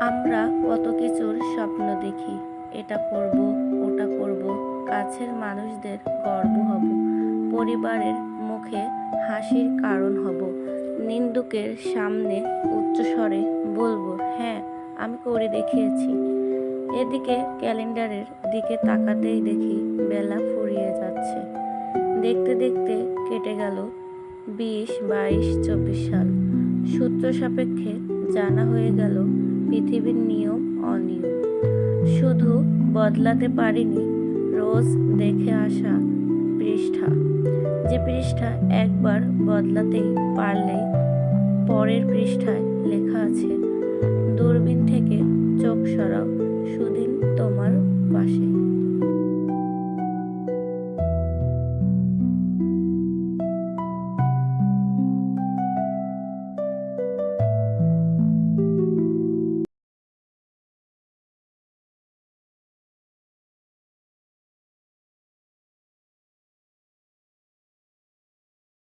আমরা কত কিছুর স্বপ্ন দেখি। এটা করব, ওটা করব, কাছের মানুষদের গর্ব হব, পরিবারের মুখে হাসির কারণ হব, নিন্দুকের সামনে উচ্চস্বরে বলব হ্যাঁ আমি করে দেখিয়েছি। এদিকে ক্যালেন্ডারের দিকে তাকাতেই দেখি বেলা ফুরিয়ে যাচ্ছে। দেখতে দেখতে কেটে গেল বিশ, বাইশ, চব্বিশ সাল। সূত্র সাপেক্ষে জানা হয়ে গেল পৃথিবীর নিয়ম অনিয়ম। শুধু বদলাতে পারিনি, রোজ দেখে আসা পৃষ্ঠা। যে পৃষ্ঠা একবার বদলাতেই পারলেই পরের পৃষ্ঠায় লেখা